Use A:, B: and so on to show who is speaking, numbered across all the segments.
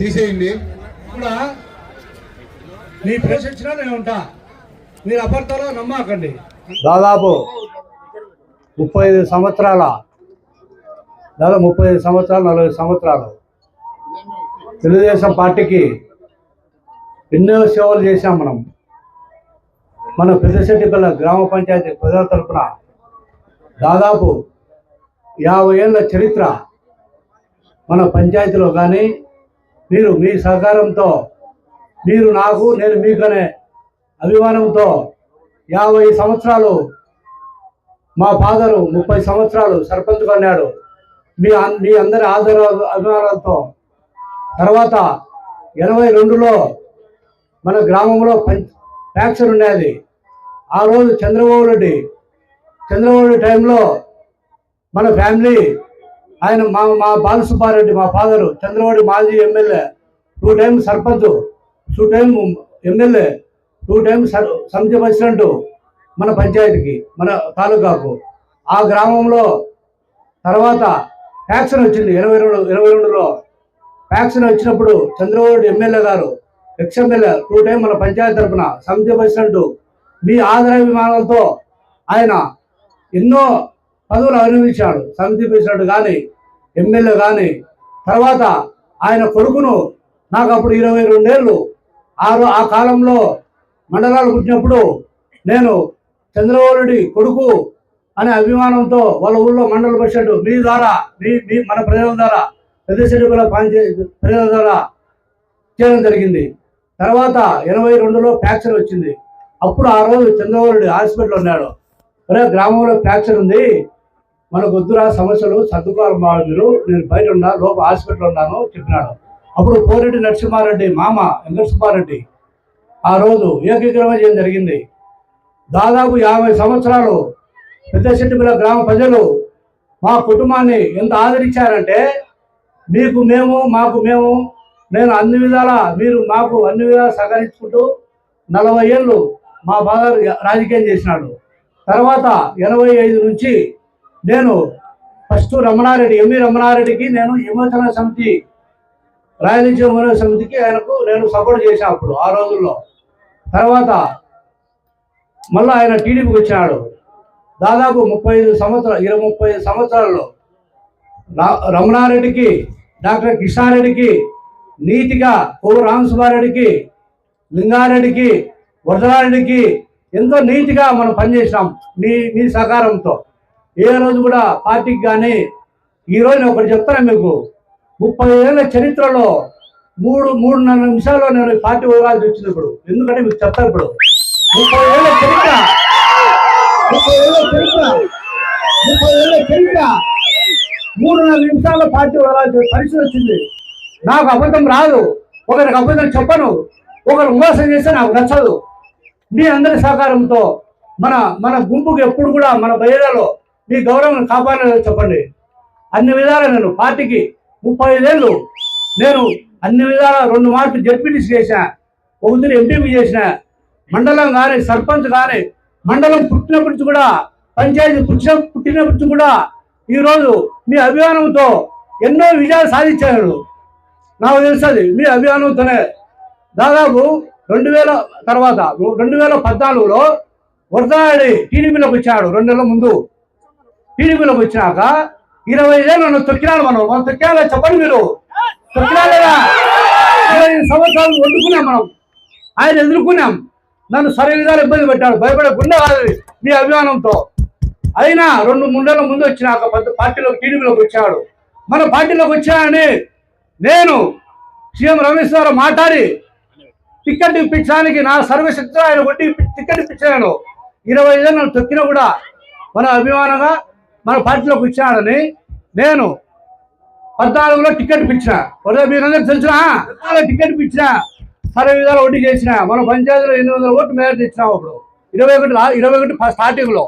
A: తీసేయండి.
B: కూడా మీ ప్లేస్ ఇచ్చినా నేను ఉంటా. మీరు అబద్ధాలు నమ్మకండి.
C: దాదాపు ముప్పై ఐదు సంవత్సరాల దాదాపు ముప్పై ఐదు సంవత్సరాలు నలభై సంవత్సరాలు తెలుగుదేశం పార్టీకి ఎన్నో సేవలు చేశాం మనం. మన పెద్దశెట్టిపల్ల గ్రామ పంచాయతీ ప్రజల తరపున దాదాపు యాభై ఏళ్ళ చరిత్ర మన పంచాయతీలో కానీ మీరు మీ సహకారంతో మీరు నాకు నేను మీకనే అభిమానంతో యాభై సంవత్సరాలు మా ఫాదరు ముప్పై సంవత్సరాలు సర్పంచ్ కొన్నాడు. మీ మీ అందరి ఆదర అభిమానాలతో. తర్వాత ఎనభై రెండులో మన గ్రామంలో పంచ్ ఫ్యాక్షన్ ఉండేది. ఆ రోజు చంద్రబాబు రెడ్డి చంద్రబాబు రెడ్డి టైంలో మన ఫ్యామిలీ ఆయన మా మా బాలసుబ్బారెడ్డి మా ఫాదరు చంద్రవాడి మాజీ MLA two time sarpanch two time MLA two time sir సమితి ప్రెసిడెంట్ మన పంచాయతీకి మన తాలూకాకు. ఆ గ్రామంలో తర్వాత ఫ్యాక్షన్ వచ్చింది. ఇరవై రెండు ఇరవై రెండులో ఫ్యాక్షన్ వచ్చినప్పుడు చంద్రబాబు ఎమ్మెల్యే గారు ఎక్స్ ఎమ్మెల్యే టూ టైం మన పంచాయతీ తరఫున సమితి ప్రెసిడెంట్ మీ ఆదరాభిమానాలతో ఆయన ఎన్నో పదవులు అనుభవించాడు సమితి ప్రెసిడెంట్ కానీ ఎమ్మెల్యే కానీ తర్వాత ఆయన కొడుకును నాకు అప్పుడు ఇరవై రెండేళ్ళు. ఆ ఆ కాలంలో మండలాలు పుట్టినప్పుడు నేను చంద్రబాబు కొడుకు అనే అభిమానంతో వాళ్ళ ఊళ్ళో మండల పరిషత్ మీ ద్వారా మీ మీ మన ప్రజల ద్వారా పెద్దశెట్టిపల్ల పనిచే ప్రజల ద్వారా చేయడం జరిగింది. తర్వాత ఎనభై రెండులో ఫ్యాక్చర్ వచ్చింది. అప్పుడు ఆ రోజు చంద్రబాబు రెడ్డి హాస్పిటల్ ఉన్నాడు. ఒరే గ్రామంలో ఫ్యాక్చర్ ఉంది. మనకు వద్దురా సమస్యలు సర్దుకోవాలి మీరు. నేను బయట ఉన్నా లోపల హాస్పిటల్ ఉన్నాను చెప్పినాడు. అప్పుడు కోరెడ్డి నరసింహారెడ్డి మామ వెంకట సుబ్బారెడ్డి ఆ రోజు ఏకీకరణ చేయడం జరిగింది. దాదాపు యాభై సంవత్సరాలు పెద్దశెట్టిపల్లి గ్రామ ప్రజలు మా కుటుంబాన్ని ఎంత ఆదరించారంటే మీకు మేము మాకు మేము నేను అన్ని విధాలా మీరు మాకు అన్ని విధాలు సహకరించుకుంటూ నలభై ఏళ్ళు మా ఫాదర్ రాజకీయం చేసినాడు. తర్వాత ఎనభై ఐదు నుంచి నేను ఫస్ట్ రమణారెడ్డి ఎంవి రమణారెడ్డికి నేను విమోచన సమితి రాయలసీమ విమోచన సమితికి ఆయనకు నేను సపోర్ట్ చేశాను అప్పుడు ఆ రోజుల్లో. తర్వాత మళ్ళీ ఆయన టీడీపీకి వచ్చినాడు. దాదాపు ముప్పై ఐదు సంవత్సరాలు ఇరవై ముప్పై ఐదు సంవత్సరాల్లో రమణారెడ్డికి డాక్టర్ కృష్ణారెడ్డికి నీతిగా కోవు రామసుబ్బారెడ్డికి లింగారెడ్డికి వరదరారెడ్డికి ఎంతో నీతిగా మనం పనిచేసినాం మీ మీ సహకారంతో. ఏ రోజు కూడా పార్టీకి కానీ ఈ నేను ఒకటి చెప్తాను మీకు. ముప్పై ఏళ్ళ చరిత్రలో మూడు మూడున్నర నిమిషాల్లో నేను పార్టీ వదలాల్సి వచ్చింది ఇప్పుడు. ఎందుకంటే మీకు చెప్తాను ఇప్పుడు. ముప్పై ఏళ్ళ చరిత్ర. ముప్పై ఏళ్ళ చరిత్ర. ముప్పై ఏళ్ళ చరిత్ర. మూడున్నర నిమిషాల్లో పార్టీ వదలాల్సిన పరిస్థితి వచ్చింది. నాకు అబద్ధం రాదు. ఒకరికి అబద్ధం చెప్పను. ఒకరు మోసం చేస్తే నాకు నచ్చదు. మీ అందరి సహకారంతో మన మన గుంపుకు ఎప్పుడు కూడా మన బయలులో మీ గౌరవం కాపాడాలని చెప్పండి. అన్ని విధాలా నేను పార్టీకి ముప్పై ఐదేళ్ళు నేను అన్ని విధాల రెండు మార్పులు జడ్పీటీసీ చేసిన ఒకసారి ఎంపీపీ చేసిన మండలం కానీ సర్పంచ్ కానీ మండలం పుట్టినప్పటి నుంచి కూడా పంచాయతీ పుట్టిన పుట్టినప్పటి నుంచి కూడా ఈరోజు మీ అభిమానంతో ఎన్నో విజయాలు సాధించారు. నాకు తెలుస్తుంది మీ అభిమానంతోనే. దాదాపు రెండు వేల తర్వాత రెండు వేల పద్నాలుగులో వరదాడి టీడీపీలోకి వచ్చాడు రెండు నెలల ముందు. టీడీపీలోకి వచ్చినాక ఇరవై ఏళ్ళు నన్ను తొక్కినాడు మనం. మనం తొక్కినా చెప్పండి మీరు. తొక్కినా లేదా ఇరవై ఐదు సంవత్సరాలు వండుకున్నాం మనం. ఆయన ఎదుర్కొన్నాం. నన్ను సరైన విధాలు ఇబ్బంది పెట్టాడు. భయపడే గుండె కాదు మీ అభిమానంతో. అయినా రెండు మూడేళ్ళ ముందు వచ్చినాక పెద్ద పార్టీలో టీడీపీలోకి వచ్చాడు. మన పార్టీలోకి వచ్చానని నేను సీఎం రమేష్ గారు మాట్లాడి టికెట్ ఇప్పించడానికి నా సర్వశక్తి ఆయన కొట్టి టికెట్ ఇప్పించాను. ఇరవై ఐదు నన్ను తొక్కినా కూడా మన అభిమానంగా మన పార్టీలోకి వచ్చాడని నేను పద్నాలుగులో టికెట్ పిచ్చిన ఒరే మీరందరూ తెలిసిన? టికెట్ పిచ్చిన సరే విధాలు వడ్డీ చేసిన. మన పంచాయతీలో ఎనిమిది వందల ఓట్లు మేర తెచ్చినాం అప్పుడు. ఇరవై ఒకటి ఇరవై ఒకటి ఫస్ట్ స్టార్టింగ్లో.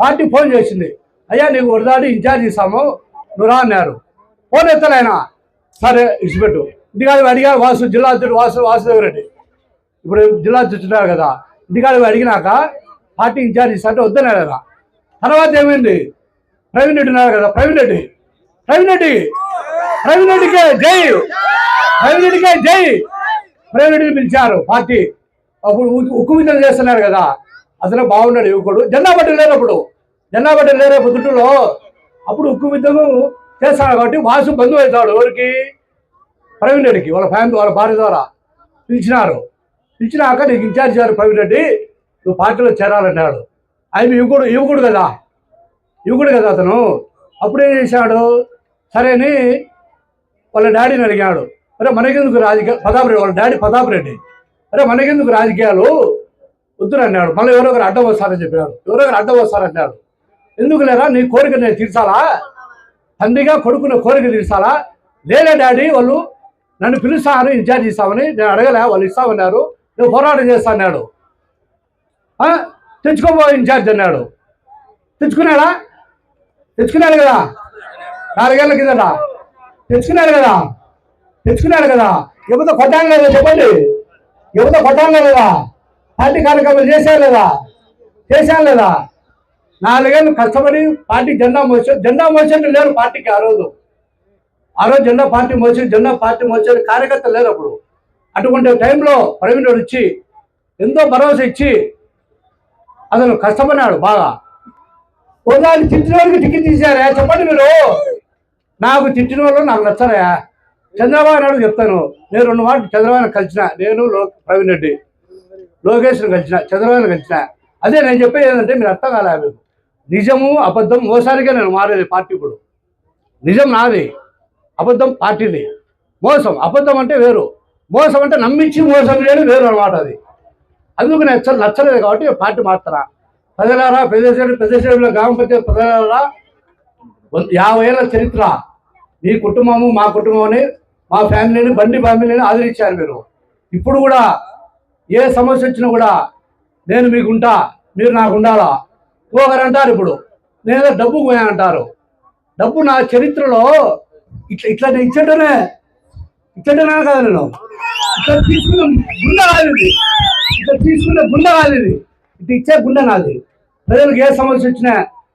C: పార్టీ ఫోన్ చేసింది. అయ్యా నీకు వరదాడి ఇన్ఛార్జ్ ఇస్తాము. నువ్వు రా అన్నారు. ఫోన్ ఎత్తలేనా సరే ఇచ్చిపెట్టు. ఇంటికాడ అడిగా వాసు జిల్లా అధ్యక్షుడు వాసు వాసుదేవ్ రెడ్డి ఇప్పుడు జిల్లా అధ్యక్షుడు కదా. ఇంటికాడ అడిగినాక పార్టీ ఇన్ఛార్జ్ ఇస్తా అంటే వద్దనే కదా తర్వాత ఏమైంది? ప్రవీణ్ రెడ్డి ఉన్నారు కదా ప్రవీణ్ రెడ్డి. ప్రవీణ్ రెడ్డి. ప్రవీణ్ రెడ్డికే జై. ప్రవీణ్ రెడ్డికే జై. ప్రవీణ్ రెడ్డిని పిలిచారు పార్టీ. అప్పుడు ఉక్కు- ఉక్కు చేస్తున్నారు కదా. అసలు బాగున్నాడు యువకుడు. జెండా బట్టలు లేనప్పుడు జెండా బట్టలు లేరే పొద్దుటలో అప్పుడు ఉక్కు విద్యను చేస్తాడు కాబట్టి వాసు బంధువు అవుతాడు. ఎవరికి? ప్రవీణ్ రెడ్డికి. వాళ్ళ ఫ్యామిలీ వాళ్ళ భార్య ద్వారా పిలిచినారు. పిలిచినాక నీకు ఇన్ఛార్జ్ ఇచ్చారు ప్రవీణ్ రెడ్డి నువ్వు పార్టీలో చేరాలన్నాడు. ఆయన యువకుడు యువకుడు కదా. యువకుడు కదా అతను. అప్పుడేం చేశాడు? సరే అని వాళ్ళ డాడీని అడిగాడు. అరే మనకెందుకు రాజకీయ ప్రతాప్ వాళ్ళ డాడీ ప్రతాప్ రెడ్డి. అరే మనకెందుకు రాజకీయాలు? వద్దురు అన్నాడు. మళ్ళీ ఎవరో ఒకరు అడ్డం వస్తారని చెప్పాడు ఎవరో ఒకరు అడ్డం వస్తారన్నాడు ఎందుకు లేరా? నీ కోరిక నేను తీర్చాలా? తండ్రిగా కొడుకున్న కోరిక తీర్చాలా? లేలే డాడీ వాళ్ళు నన్ను పిలుస్తాను ఇన్ఛార్జ్ ఇస్తామని నేను అడగలే వాళ్ళు ఇస్తామన్నారు. నేను పోరాటం చేస్తా అన్నాడు. తెచ్చుకోబో ఇన్ఛార్జ్ అన్నాడు. తెచ్చుకున్నాడా? తెచ్చుకున్నాడు కదా. నాలుగేళ్ళ కిందట. తెచ్చుకున్నాడు కదా. తెచ్చుకున్నాడు కదా. యువత కొట్టాను లేదా చెప్పండి. యువత కొట్టాను లేదా పార్టీ కార్యక్రమాలు చేశాను లేదా చేశాను లేదా నాలుగేళ్ళు కష్టపడి పార్టీ జెండా మోసారు జెండా మోసారు లేరు పార్టీకి ఆ రోజు. ఆ రోజు జెండా పార్టీ మోసి జెండా పార్టీ మోసారు కార్యకర్తలు లేరు అప్పుడు. అటువంటి టైంలో ప్రవీణ్ వచ్చి ఇచ్చి ఎంతో భరోసా ఇచ్చి అతను కష్టపడినాడు బాగా. ఉదాహరణ తిట్టిన వాళ్ళకి టికెట్ తీశారా? చెప్పండి మీరు. నాకు తిట్టిన వాళ్ళు నాకు నచ్చరా. చంద్రబాబు నాయుడు చెప్తాను. నేను రెండు మాటలు చంద్రబాబు కలిసిన నేను ప్రవీణ్ రెడ్డి లోకేష్ను కలిసిన చంద్రబాబు కలిసిన. అదే నేను చెప్పేది ఏంటంటే మీరు అర్థం కాలే మీకు నిజము అబద్ధం మోసానికే నేను మారేది పార్టీ ఇప్పుడు. నిజం నాది. అబద్ధం పార్టీది. మోసం. అబద్ధం అంటే వేరు. మోసం అంటే నమ్మించి మోసం చేయడం వేరు అనమాట అది. అందుకు నేను నచ్చలేదు కాబట్టి పార్టీ మారుతున్నా. ప్రజలారా పెద్ద పెద్దశ్రీలో గ్రామ పంచాయతీ ప్రజలారా యాభై ఏళ్ళ చరిత్ర. మీ కుటుంబము మా కుటుంబమని మా ఫ్యామిలీని బండి ఫ్యామిలీని ఆదరించారు మీరు. ఇప్పుడు కూడా ఏ సమస్య వచ్చినా కూడా నేను మీకుంటా మీరు నాకు ఉండాలా? పోగరంటారు ఇప్పుడు. నేను డబ్బు పోయానంటారు డబ్బు నా చరిత్రలో ఇట్లా ఇట్లా నేను ఇచ్చటనే ఇచ్చేటనే కదా నేను. ఇట్లా తీసుకున్న గుండె కాదు ఇది. ఇట్లా తీసుకున్న గుండె కాదు ఇది. ఇట్లా ఇచ్చే గుండె నాది. ప్రజలకు ఏ సమస్య వచ్చినా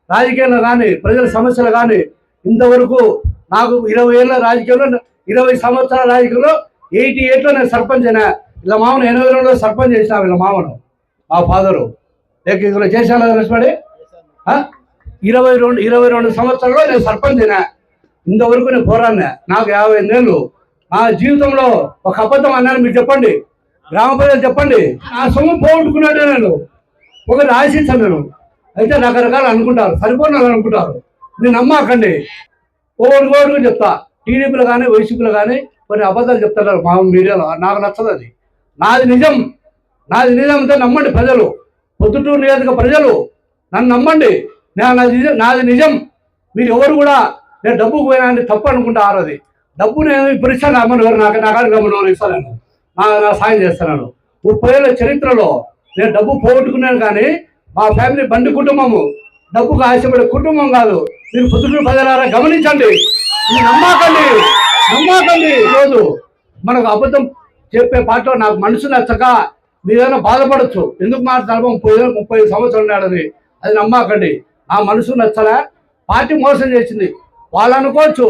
C: రాజకీయంలో కానీ ప్రజల సమస్యలు కానీ ఇంతవరకు నాకు ఇరవై ఏళ్ళ రాజకీయంలో ఇరవై సంవత్సరాల రాజకీయంలో ఎయిటీ ఎయిట్లో నేను సర్పంచ్ అయినా ఇలా మామను ఎనభై రెండులో సర్పంచ్ చేసిన వీళ్ళ మామను మా ఫాదరు. లేక ఇక్కడ చేశాను లక్ష్మణి ఇరవై రెండు ఇరవై రెండు సంవత్సరాల్లో నేను సర్పంచ్ అయినా ఇంతవరకు నేను పోరాడినా. నాకు యాభై ఏళ్ళు నా జీవితంలో ఒక అబద్ధం అన్నాను మీరు చెప్పండి. గ్రామ ప్రజలు చెప్పండి. నా సొమ్ము పోగొట్టుకున్నాడే నేను. ఒకటి ఆశించాను నేను. అయితే రకరకాలు అనుకుంటారు సరిపోయిన అనుకుంటారు. నేను నమ్మకండి. ఓడి ఓడి చెప్తా. టీడీపీలు కానీ వైసీపీలో కానీ కొన్ని అబద్ధాలు చెప్తున్నారు మా మీడియాలో. నాకు నచ్చదు అది. నాది నిజం. నాది నిజం అంటే నమ్మండి ప్రజలు. పొద్దుటూరు నియోజక ప్రజలు నన్ను నమ్మండి. నేను నాది నిజం నాది నిజం. మీరు ఎవరు కూడా నేను డబ్బు పోయినా అని తప్పు అనుకుంటా ఆరోది డబ్బు నేను ఇప్పుడు ఇస్తాను అమ్మను ఎవరు? నాకు నా కాడికి రమ్మని ఇస్తాను నేను. నా నా సాయం చేస్తున్నాను ముప్పై ఏళ్ళ చరిత్రలో నేను డబ్బు పోగొట్టుకున్నాను కానీ మా ఫ్యామిలీ బండి కుటుంబము డబ్బుకు ఆశపడే కుటుంబం కాదు. మీరు పొద్దుటూరు ప్రజలారా గమనించండి. ఇది నమ్మకండి. నమ్మకండి. ఈరోజు మనకు అబద్ధం చెప్పే పాటలో నాకు మనసు నచ్చక మీరేమైనా బాధపడచ్చు. ఎందుకు మాట్లాడము ముప్పై ముప్పై సంవత్సరాలు ఉన్నాడని. అది నమ్మకండి. ఆ మనసు నచ్చలే పార్టీ మోసం చేసింది. వాళ్ళు అనుకోవచ్చు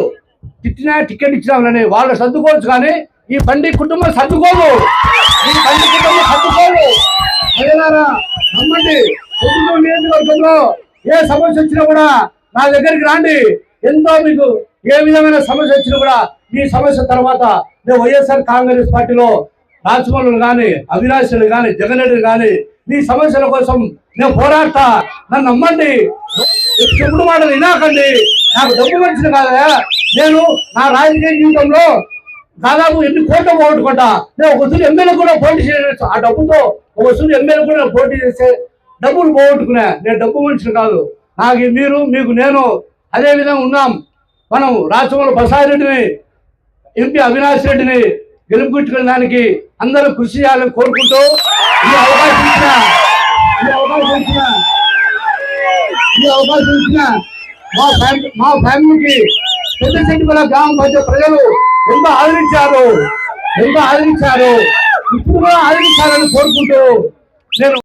C: తిట్టినా టికెట్ ఇచ్చినామని వాళ్ళు సర్దుకోవచ్చు కానీ ఈ బండి కుటుంబం సర్దుకోదు. ఈ బండి కుటుంబం సర్దుకోదు. నమ్మండి. ఎందుకు నియోజకవర్గంలో ఏ సమస్య వచ్చినా కూడా నా దగ్గరికి రాండి. ఎంతో మీకు ఏ విధమైన సమస్య వచ్చినా కూడా మీ సమస్య తర్వాత నేను వైఎస్ఆర్ కాంగ్రెస్ పార్టీలో రాజమౌళులు కానీ అవినాశులు కానీ జగన్ రెడ్డి కానీ మీ సమస్యల కోసం నేను పోరాడతా. నన్ను నమ్మండి. చెప్పుడు మాటలు వినాకండి. నాకు డబ్బు మంచిది కాదా నేను నా రాజకీయ జీవితంలో దాదాపు ఎన్ని కోట్లు పోగొట్టుకుంటా. నేను ఒక సూర్యు ఎమ్మెల్యే కూడా పోటీ చేయవచ్చు ఆ డబ్బుతో ఒక సూర్యు ఎమ్మెల్యే కూడా పోటీ చేస్తే డబ్బులు పోగొట్టుకునే నేను డబ్బు మనిషిని కాదు. నాకు మీరు మీకు నేను అదే విధంగా ఉన్నాం. మనం రాచమూల ప్రసాద్ రెడ్డిని ఎంపీ అవినాష్ రెడ్డిని గెలుపుకుంటుకోవడానికి అందరూ కృషి చేయాలని కోరుకుంటూ ఈ అవకాశం ఇచ్చిన ఈ అవకాశం ఇచ్చిన ఈ అవకాశం ఇచ్చిన మా ఫ్యామిలీ మా ఫ్యామిలీకి పెద్ద చెట్టుపల్ల గ్రామ పంచాయతీ ప్రజలు ఎంత ఆదరించారు. ఎంత ఆదరించారు. ఇప్పుడు కూడా ఆదరించాలని కోరుకుంటూ నేను